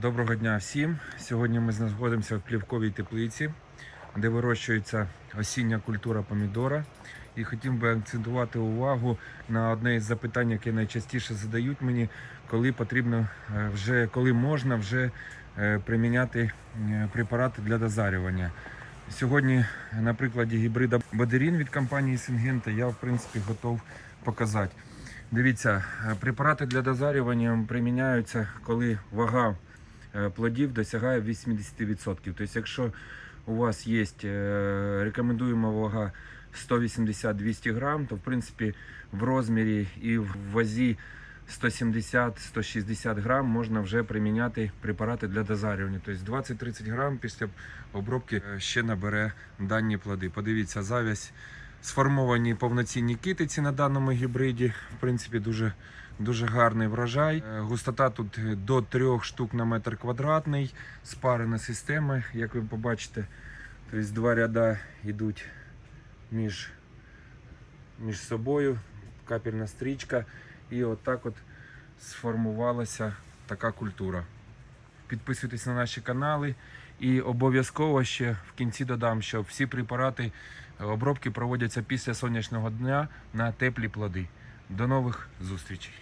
Доброго дня всім. Сьогодні ми знаходимося в плівковій теплиці, де вирощується осіння культура помідора. І хотів би акцентувати увагу на одне із запитань, яке найчастіше задають мені, коли потрібно е, вже коли можна вже е, приміняти е, препарати для дозарювання. Сьогодні на прикладі гібрида Бадерін від компанії Сингента я в принципі готов показати. Дивіться, препарати для дозарювання приміняються, коли вага плодів досягає 80%. Тобто, якщо у вас є е, рекомендуема вага 180-200 грам, то в принципі в розмірі і в вазі 170-160 грам можна вже приміняти препарати для дозарювання. Тобто 20-30 грам після обробки е, ще набере дані плоди. Подивіться, завязь сформовані повноцінні китиці на даному гібриді. В принципі, дуже, дуже гарний врожай. Е, Густота тут до 3 штук на метр квадратний. Спарена система, як ви побачите. Тобто два ряда йдуть між, між собою, капельна стрічка. І отак от сформувалася така культура. Підписуйтесь на наші канали. І обов'язково ще в кінці додам, що всі препарати е, обробки проводяться після сонячного дня на теплі плоди. До нових зустрічей!